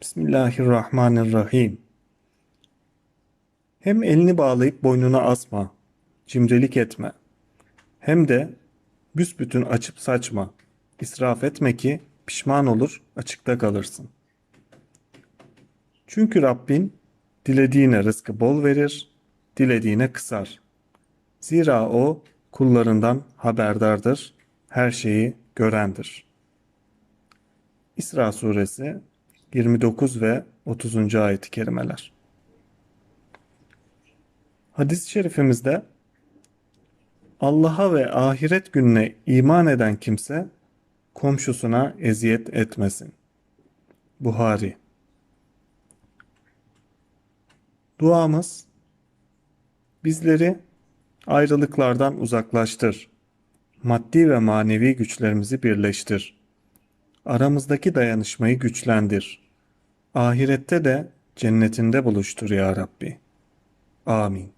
Bismillahirrahmanirrahim. Hem elini bağlayıp boynuna asma, cimrilik etme. Hem de büsbütün açıp saçma, israf etme ki pişman olur, açıkta kalırsın. Çünkü Rabbin dilediğine rızkı bol verir, dilediğine kısar. Zira o kullarından haberdardır, her şeyi görendir. İsra suresi 29 ve 30. ayet-i kerimeler. Hadis-i şerifimizde Allah'a ve ahiret gününe iman eden kimse komşusuna eziyet etmesin. Buhari Duamız bizleri ayrılıklardan uzaklaştır. Maddi ve manevi güçlerimizi birleştir. Aramızdaki dayanışmayı güçlendir. Ahirette de cennetinde buluştur ya Rabbi. Amin.